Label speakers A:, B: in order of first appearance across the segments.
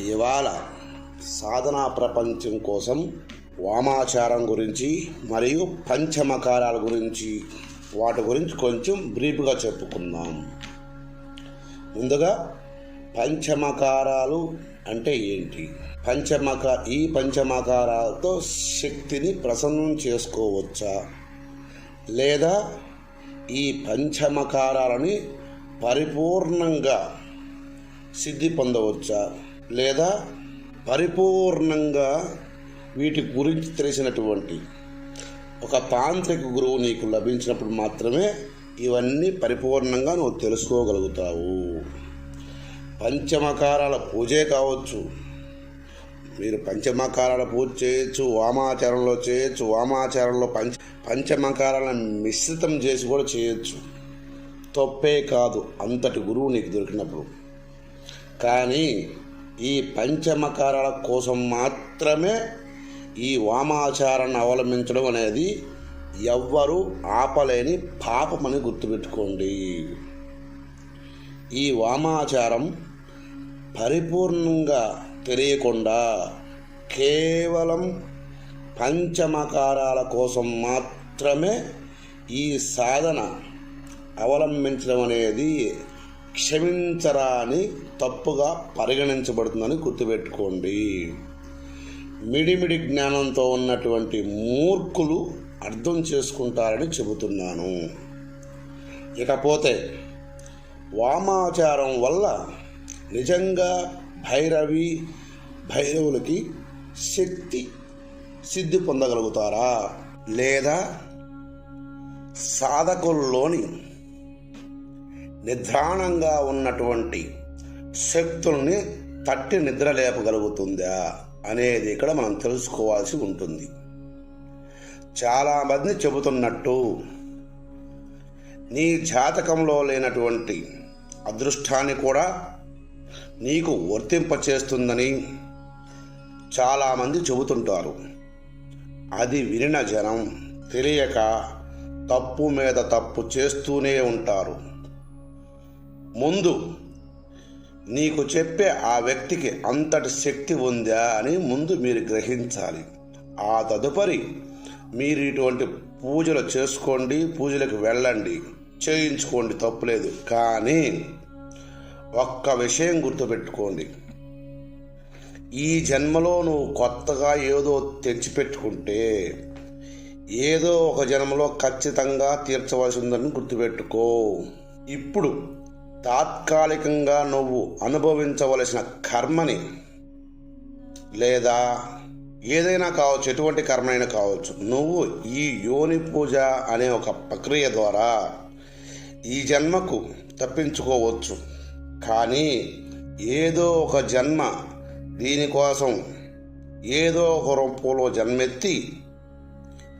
A: ఇవాళ సాధనా ప్రపంచం కోసం వామాచారం గురించి మరియు పంచమకారాల గురించి వాటి గురించి కొంచెం బ్రీఫ్గా చెప్పుకుందాం. ముందుగా పంచమకారాలు అంటే ఏంటి? పంచమక ఈ పంచమకారాలతో శక్తిని ప్రసన్నం చేసుకోవచ్చా? లేదా ఈ పంచమకారాలని పరిపూర్ణంగా సిద్ధి పొందవచ్చా? లేదా పరిపూర్ణంగా వీటి గురించి తెలిసినటువంటి ఒక తాంత్రిక గురువు నీకు లభించినప్పుడు మాత్రమే ఇవన్నీ పరిపూర్ణంగా నువ్వు తెలుసుకోగలుగుతావు. పంచమకారాల పూజే కావచ్చు. మీరు పంచమకారాల పూజ చేయొచ్చు వామాచారంలో చేయొచ్చు వామాచారంలో పంచ పంచమకారాలను మిశ్రితం చేసి కూడా చేయొచ్చు. తప్పే కాదు అంతటి గురువు నీకు దొరికినప్పుడు. కానీ ఈ పంచమకారాల కోసం మాత్రమే ఈ వామాచారాన్ని అవలంబించడం అనేది ఎవ్వరూ ఆపలేని పాపమని గుర్తుపెట్టుకోండి. ఈ వామాచారం పరిపూర్ణంగా తెలియకుండా కేవలం పంచమకారాల కోసం మాత్రమే ఈ సాధన అవలంబించడం అనేది క్షమించరాని తప్పుగా పరిగణించబడుతుందని గుర్తుపెట్టుకోండి. మిడిమిడి జ్ఞానంతో ఉన్నటువంటి మూర్ఖులు అర్థం చేసుకుంటారని చెబుతున్నాను. ఇకపోతే వామాచారం వల్ల నిజంగా భైరవి భైరవులకి శక్తి సిద్ధి పొందగలుగుతారా? లేదా సాధకుల్లోని నిద్రాణంగా ఉన్నటువంటి శక్తుల్ని తట్టి నిద్ర లేపగలుగుతుందా అనేది ఇక్కడ మనం తెలుసుకోవాల్సి ఉంటుంది. చాలామంది చెబుతున్నట్టు నీ జాతకంలో లేనటువంటి అదృష్టాన్ని కూడా నీకు వర్తింపచేస్తుందని చాలామంది చెబుతుంటారు. అది వినిన జనం తెలియక తప్పు మీద తప్పు చేస్తూనే ఉంటారు. ముందు నీకు చెప్పే ఆ వ్యక్తికి అంతటి శక్తి ఉందా అని ముందు మీరు గ్రహించాలి. ఆ తదుపరి మీరు ఇటువంటి పూజలు చేసుకోండి పూజలకు వెళ్ళండి చేయించుకోండి తప్పులేదు. కానీ ఒక్క విషయం గుర్తుపెట్టుకోండి. ఈ జన్మలో నువ్వు కొత్తగా ఏదో తెచ్చిపెట్టుకుంటే ఏదో ఒక జన్మలో ఖచ్చితంగా తీర్చవలసి ఉందని గుర్తుపెట్టుకో. ఇప్పుడు తాత్కాలికంగా నువ్వు అనుభవించవలసిన కర్మని లేదా ఏదైనా కావచ్చు ఎటువంటి కర్మైనా కావచ్చు నువ్వు ఈ యోని పూజ అనే ఒక ప్రక్రియ ద్వారా ఈ జన్మకు తప్పించుకోవచ్చు. కానీ ఏదో ఒక జన్మ దీనికోసం ఏదో ఒక రూపంలో జన్మెత్తి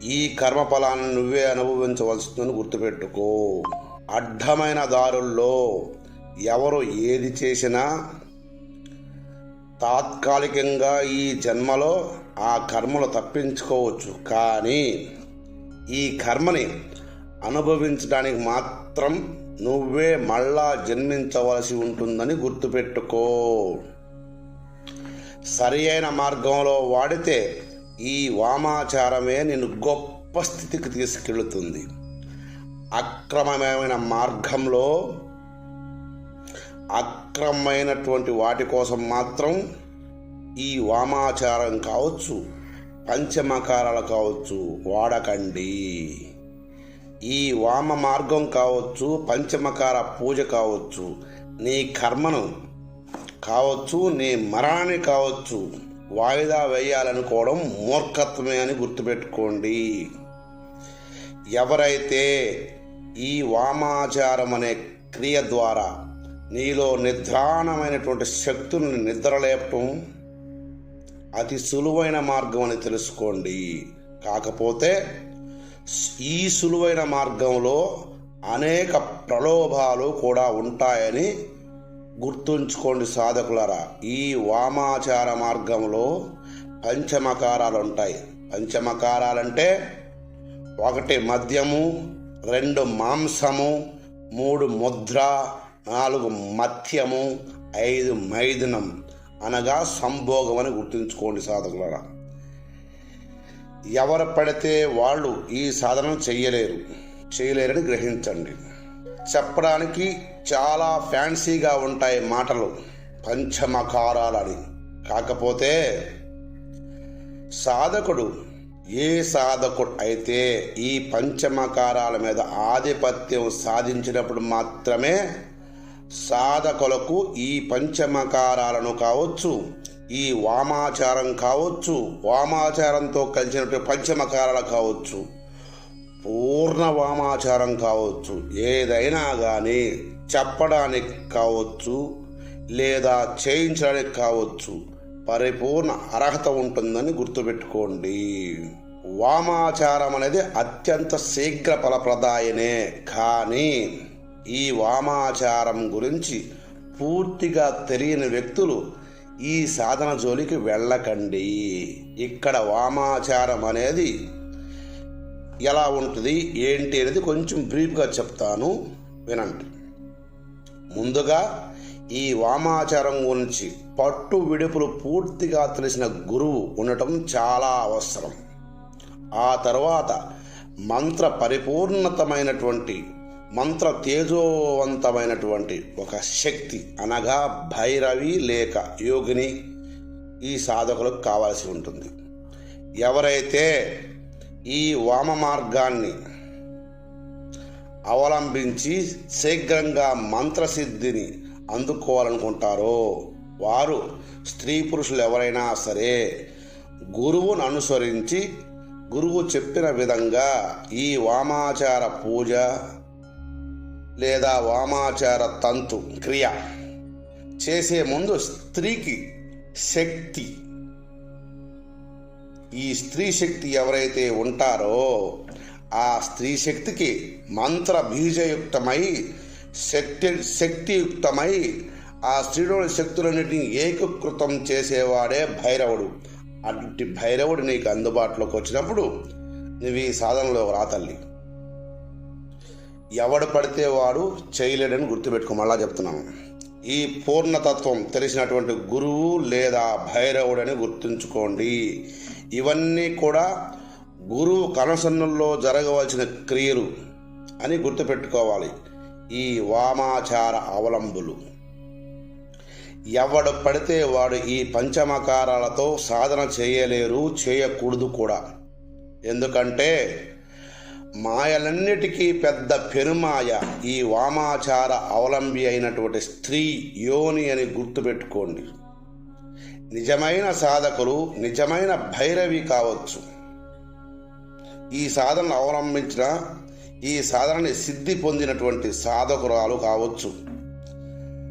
A: ఈ కర్మఫలాన్ని నువ్వే అనుభవించవలసిందని గుర్తుపెట్టుకో. అడ్డమైన దారుల్లో ఎవరు ఏది చేసినా తాత్కాలికంగా ఈ జన్మలో ఆ కర్మలు తప్పించుకోవచ్చు. కానీ ఈ కర్మని అనుభవించడానికి మాత్రం నువ్వే మళ్ళా జన్మించవలసి ఉంటుందని గుర్తుపెట్టుకో. సరి అయిన మార్గంలో వాడితే ఈ వామాచారమే నిన్ను గొప్ప స్థితికి తీసుకెళ్తుంది. అక్రమమైన మార్గంలో అక్రమమైనటువంటి వాటి కోసం మాత్రం ఈ వామాచారం కావచ్చు పంచమకారాలు కావచ్చు వాడకండి. ఈ వామ మార్గం కావచ్చు పంచమకార పూజ కావచ్చు నీ కర్మను కావచ్చు నీ మరణాన్ని కావచ్చు వాయిదా వేయాలనుకోవడం మూర్ఖత్వమే అని గుర్తుపెట్టుకోండి. ఎవరైతే ఈ వామాచారం అనే క్రియ ద్వారా నీలో నిద్రాణమైనటువంటి శక్తుల్ని నిద్రలేపటం అతి సులువైన మార్గం అని తెలుసుకోండి. కాకపోతే ఈ సులువైన మార్గంలో అనేక ప్రలోభాలు కూడా ఉంటాయని గుర్తుంచుకోండి సాధకులరా. ఈ వామాచార మార్గంలో పంచమకారాలు ఉంటాయి. పంచమకారాలంటే ఒకటి మద్యము రెండు మాంసము మూడు ముద్ర నాలుగు మత్యము ఐదు మైదనం. అనగా సంభోగం అని గుర్తుంచుకోండి సాధకులరా. ఎవరు పడితే వాళ్ళు ఈ సాధన చేయలేరు చేయలేరని గ్రహించండి. చెప్పడానికి చాలా ఫ్యాన్సీగా ఉంటాయి మాటలు పంచమకారాలని. కాకపోతే సాధకుడు ఏ సాధకుడు అయితే ఈ పంచమకారాల మీద ఆధిపత్యం సాధించినప్పుడు మాత్రమే సాధకులకు ఈ పంచమకారాలను కావచ్చు ఈ వామాచారం కావచ్చు వామాచారంతో కలిసినటువంటి పంచమకారాలు కావచ్చు పూర్ణ వామాచారం కావచ్చు ఏదైనా కానీ చెప్పడానికి కావచ్చు లేదా చేయించడానికి కావచ్చు పరిపూర్ణ అర్హత ఉంటుందని గుర్తుపెట్టుకోండి. వామాచారం అనేది అత్యంత శీఘ్ర ఫలప్రదాయనే. కానీ ఈ వామాచారం గురించి పూర్తిగా తెలియని వ్యక్తులు ఈ సాధన జోలికి వెళ్ళకండి. ఇక్కడ వామాచారం అనేది ఎలా ఉంటుంది ఏంటి అనేది కొంచెం బ్రీఫ్గా చెప్తాను. వినండి. ముందుగా ఈ వామాచారం గురించి పట్టు విడుపులు పూర్తిగా తెలిసిన గురువు ఉండటం చాలా అవసరం. ఆ తర్వాత మంత్ర పరిపూర్ణతమైనటువంటి మంత్ర తేజోవంతమైనటువంటి ఒక శక్తి అనగా భైరవి లేక యోగిని ఈ సాధకులకు కావాల్సి ఉంటుంది. ఎవరైతే ఈ వామ మార్గాన్ని అవలంబించి శీఘ్రంగా మంత్రసిద్ధిని అందుకోవాలనుకుంటారో? వారు స్త్రీ పురుషులు ఎవరైనా సరే గురువును అనుసరించి గురువు చెప్పిన విధంగా ఈ వామాచార పూజ లేదా వామాచార తంతు క్రియ చేసే ముందు స్త్రీకి శక్తి. ఈ స్త్రీ శక్తి ఎవరైతే ఉంటారో ఆ స్త్రీ శక్తికి మంత్ర బీజయుక్తమై శక్తి శక్తియుక్తమై ఆ స్త్రీలోని శక్తులన్నిటిని ఏకీకృతం చేసేవాడే భైరవుడు. అటువంటి భైరవుడు నీకు అందుబాటులోకి వచ్చినప్పుడు నువ్వు ఈ సాధనలో రాతల్లి ఎవడు పడితే వాడు చేయలేడని గుర్తుపెట్టుకో మళ్ళా చెప్తున్నాను. ఈ పూర్ణతత్వం తెలిసినటువంటి గురువు లేదా భైరవుడని గుర్తుంచుకోండి. ఇవన్నీ కూడా గురువు కనసన్నుల్లో జరగవలసిన క్రియలు అని గుర్తుపెట్టుకోవాలి. ఈ వామాచార అవలంబులు. ఎవడు పడితే వాడు ఈ పంచమకారాలతో సాధన చేయలేరు చేయకూడదు కూడా. ఎందుకంటే మాయలన్నిటికీ పెద్ద పెరుమాయ ఈ వామాచార అవలంబి అయినటువంటి స్త్రీ యోని అని గుర్తుపెట్టుకోండి. నిజమైన సాధకులు నిజమైన భైరవి కావచ్చు. ఈ సాధనను అవలంబించిన ఈ సాధనని సిద్ధి పొందినటువంటి సాధకురాలు కావచ్చు.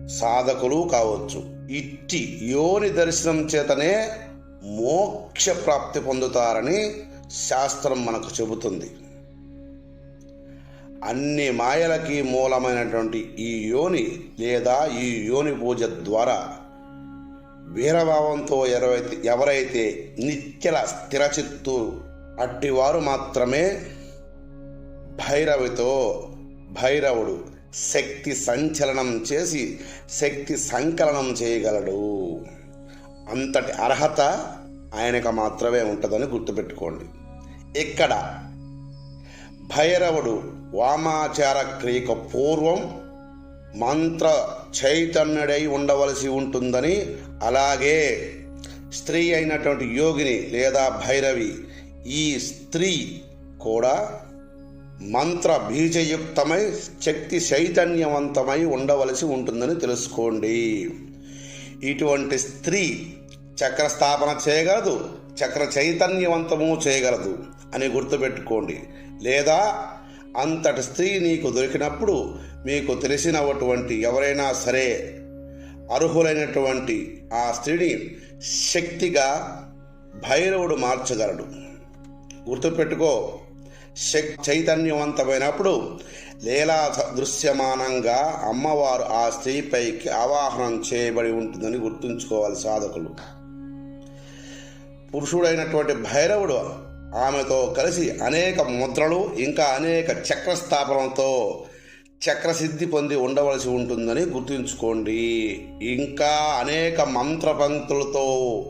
A: సాధకులు కావచ్చు. ఇట్టి యోని దర్శనం చేతనే మోక్ష ప్రాప్తి పొందుతారని శాస్త్రం మనకు చెబుతుంది. అన్ని మాయలకి మూలమైనటువంటి ఈ యోని లేదా ఈ యోని పూజ ద్వారా వీరభావంతో ఎవరైతే ఎవరైతే నిత్యల స్థిరచిత్తు అట్టివారు మాత్రమే భైరవితో భైరవుడు శక్తి సంచలనం చేసి శక్తి సంకలనం చేయగలడు. అంతటి అర్హత ఆయనకు మాత్రమే ఉంటుందని గుర్తుపెట్టుకోండి. ఇక్కడ భైరవుడు వామాచార క్రియకు పూర్వం మంత్ర చైతన్యుడై ఉండవలసి ఉంటుందని అలాగే స్త్రీ అయినటువంటి యోగిని లేదా భైరవి ఈ స్త్రీ కూడా మంత్ర బీజయుక్తమై శక్తి చైతన్యవంతమై ఉండవలసి ఉంటుందని తెలుసుకోండి. ఇటువంటి స్త్రీ చక్ర స్థాపన చేయగలదు చక్ర చైతన్యవంతము చేయగలదు అని గుర్తుపెట్టుకోండి. లేదా అంతటి స్త్రీ నీకు దొరికినప్పుడు మీకు తెలిసినటువంటి ఎవరైనా సరే అర్హులైనటువంటి ఆ స్త్రీని శక్తిగా భైరవుడు మార్చగలడు. గుర్తుపెట్టుకో శక్ చైతన్యవంతమైనప్పుడు లీలా దృశ్యమానంగా అమ్మవారు ఆ స్త్రీపైకి ఆవాహనం చేయబడి ఉంటుందని గుర్తుంచుకోవాలి సాధకులు. పురుషుడైనటువంటి భైరవుడు ఆమెతో కలిసి అనేక ముద్రలు ఇంకా అనేక చక్రస్థాపనతో చక్రసిద్ధి పొంది ఉండవలసి ఉంటుందని గుర్తుంచుకోండి. ఇంకా అనేక మంత్రపంక్తులతో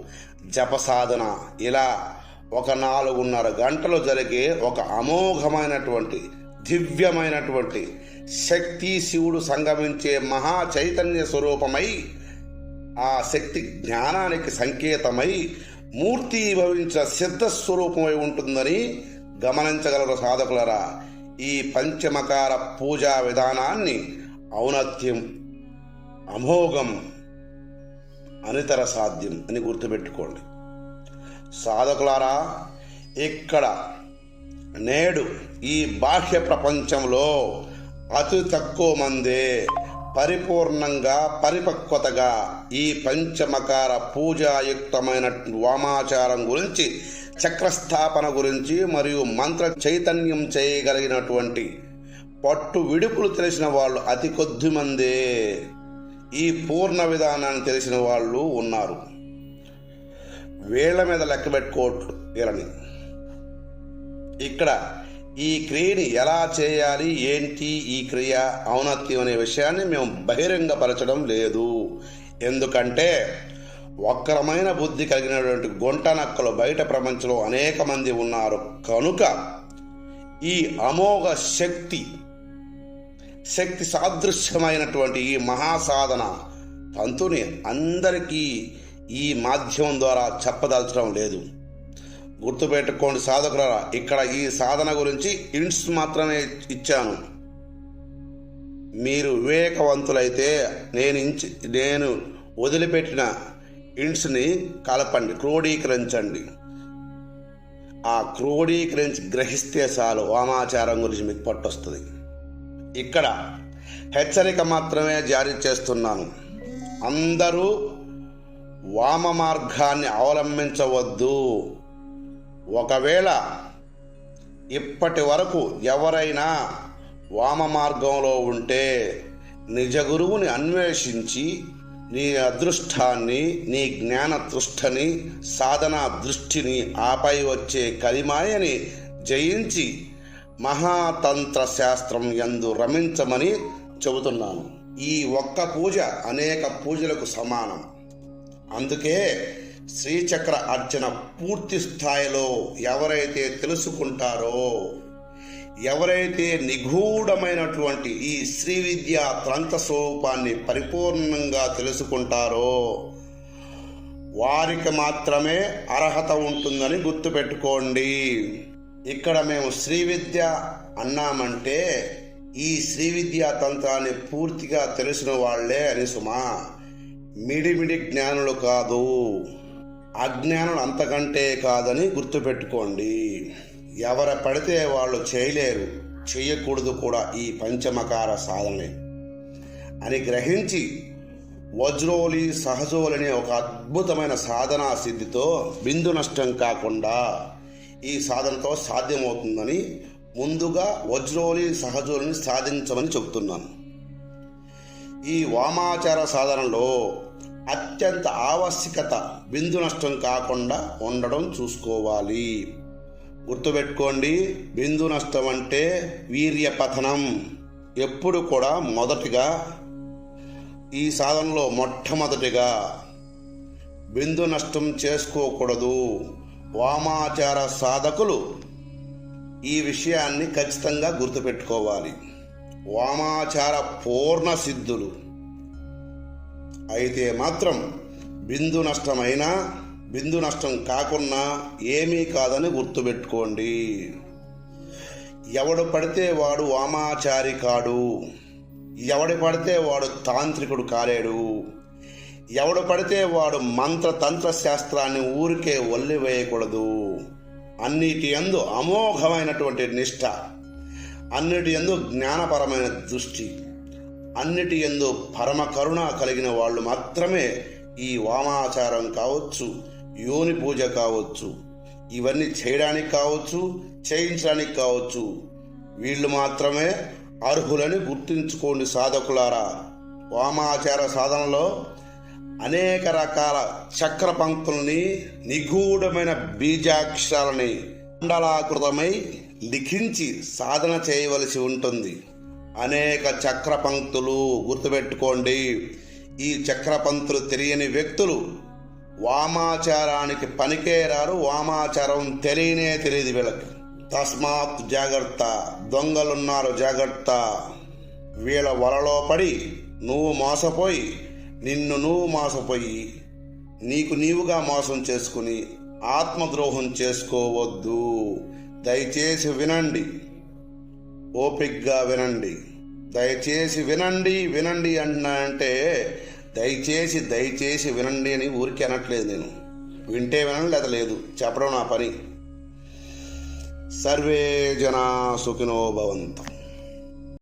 A: జప సాధన ఇలా ఒక నాలుగున్నర గంటలు జరిగే ఒక అమోఘమైనటువంటి దివ్యమైనటువంటి శక్తి శివుడు సంగమించే మహా చైతన్య స్వరూపమై ఆ శక్తి జ్ఞానానికి సంకేతమై మూర్తి భవించిన సిద్ధ స్వరూపమై ఉంటుందని గమనించగలరు సాధకులరా. ఈ పంచమకార పూజా విధానాన్ని ఔన్నత్యం అమోఘం అనితర సాధ్యం అని గుర్తుపెట్టుకోండి. సాధకులారా ఇక్కడ నేడు ఈ బాహ్య ప్రపంచంలో అతి తక్కువ మందే పరిపూర్ణంగా పరిపక్వతగా ఈ పంచమకార పూజాయుక్తమైన వామాచారం గురించి చక్రస్థాపన గురించి మరియు మంత్ర చైతన్యం చేయగలిగినటువంటి పట్టు విడుపులు తెలిసిన వాళ్ళు అతి కొద్ది మందే ఈ పూర్ణ విధానాన్ని తెలిసిన వాళ్ళు ఉన్నారు. వేళ్ళ మీద లెక్క పెట్టుకోవట్లు వీళ్ళని. ఇక్కడ ఈ క్రియని ఎలా చేయాలి ఏంటి ఈ క్రియ ఔన్నత్యం అనే విషయాన్ని మేము బహిరంగపరచడం లేదు. ఎందుకంటే వక్రమైన బుద్ధి కలిగినటువంటి గుంట నక్కలు బయట ప్రపంచంలో అనేక మంది ఉన్నారు. కనుక ఈ అమోఘ శక్తి శక్తి సాదృశ్యమైనటువంటి ఈ మహాసాధన తంతుని అందరికీ ఈ మాధ్యమం ద్వారా చెప్పదలచడం లేదు. గుర్తుపెట్టుకోండి సాధకులరా ఇక్కడ ఈ సాధన గురించి ఇంట్స్ మాత్రమే ఇచ్చాను. మీరు వివేకవంతులైతే నేను ఇంచి నేను వదిలిపెట్టిన ఇంట్స్ని కలపండి క్రోడీకరించండి. ఆ క్రోడీకరించి గ్రహిస్తే చాలు వామాచారం గురించి మీకు పట్టొస్తుంది. ఇక్కడ హెచ్చరిక మాత్రమే జారీ చేస్తున్నాను. అందరూ వామ మార్గాన్ని అవలంబించవద్దు. ఒకవేళ ఇప్పటి వరకు ఎవరైనా వామ మార్గంలో ఉంటే నిజ గురువుని అన్వేషించి నీ అదృష్టాన్ని నీ జ్ఞాన దృష్టని సాధన దృష్టిని ఆపై వచ్చే కలిమాయని జయించి మహాతంత్ర శాస్త్రం ఎందు రమించమని చెబుతున్నాను. ఈ ఒక్క పూజ అనేక పూజలకు సమానం. అందుకే శ్రీచక్ర అర్చన పూర్తి స్థాయిలో ఎవరైతే తెలుసుకుంటారో ఎవరైతే నిగూఢమైనటువంటి ఈ శ్రీ విద్య త్రంత స్వరూపాన్ని పరిపూర్ణంగా తెలుసుకుంటారో వారికి మాత్రమే అర్హత ఉంటుందని గుర్తుపెట్టుకోండి. ఇక్కడ మేము శ్రీ విద్య అన్నామంటే ఈ శ్రీ విద్యా తంత్రాన్ని పూర్తిగా తెలిసిన వాళ్ళే అని సుమా. మిడిమిడి జ్ఞానులు కాదు. అజ్ఞానులు అంతకంటే కాదని గుర్తుపెట్టుకోండి. ఎవరు పడితే వాళ్ళు చేయలేరు. చేయకూడదు కూడా ఈ పంచమకార సాధనే అని గ్రహించి వజ్రోలి సహజోలి అనే ఒక అద్భుతమైన సాధనా సిద్ధితో బిందు నష్టం కాకుండా ఈ సాధనతో సాధ్యమవుతుందని ముందుగా వజ్రోలి సహజోలిని సాధించమని చెబుతున్నాను. ఈ వామాచార సాధనలో అత్యంత ఆవశ్యకత బిందు నష్టం కాకుండా ఉండడం చూసుకోవాలి. గుర్తుపెట్టుకోండి బిందు నష్టం అంటే వీర్య పతనం. ఎప్పుడు కూడా మొదటిగా ఈ సాధనలో మొట్టమొదటిగా బిందు నష్టం చేసుకోకూడదు. వామాచార సాధకులు ఈ విషయాన్ని ఖచ్చితంగా గుర్తుపెట్టుకోవాలి. వామాచార పూర్ణ సిద్ధులు అయితే మాత్రం బిందు నష్టమైనా బిందు నష్టం కాకున్నా ఏమీ కాదని గుర్తుపెట్టుకోండి. ఎవడు పడితే వాడు వామాచారి కాడు. ఎవడు పడితే వాడు తాంత్రికుడు కాలేడు. ఎవడు పడితే వాడు మంత్ర తంత్ర శాస్త్రాన్ని ఊరికే వల్లివేయకూడదు. అన్నిటి అందు అమోఘమైనటువంటి నిష్ఠ అన్నిటి యందు జ్ఞానపరమైన దృష్టి అన్నిటి యందు పరమ కరుణ కలిగిన వాళ్ళు మాత్రమే ఈ వామాచారం కావచ్చు యోని పూజ కావచ్చు ఇవన్నీ చేయడానికి కావచ్చు చేయించడానికి కావచ్చు. వీళ్ళు మాత్రమే అర్హులని గుర్తుంచుకోండి సాధకులారా. వామాచార సాధనలో అనేక రకాల చక్ర పంక్తుల్ని నిగూఢమైన బీజాక్షరాలని మండలాకృతమై లిఖించి సాధన చేయవలసి ఉంటుంది. అనేక చక్ర పంక్తులు గుర్తుపెట్టుకోండి. ఈ చక్ర పంక్తులు తెలియని వ్యక్తులు వామాచారానికి పనికేరారు. వామాచారం తెలియనే తెలియదు వీళ్ళకి. తస్మాత్ జాగ్రత్త. దొంగలున్నారు జాగ్రత్త. వీళ్ళ వలలో పడి నువ్వు మోసపోయి నిన్ను నువ్వు మోసపోయి నీకు నీవుగా మోసం చేసుకుని ఆత్మద్రోహం చేసుకోవద్దు. దయచేసి వినండి. ఓపిగ్గా వినండి. దయచేసి వినండి వినండి అంటున్నా అంటే దయచేసి దయచేసి వినండి అని ఊరికి అనట్లేదు నేను. వింటే వినండి లేదా లేదు. చెప్పడం నా పని. సర్వే జనా సుఖినో భవంతం.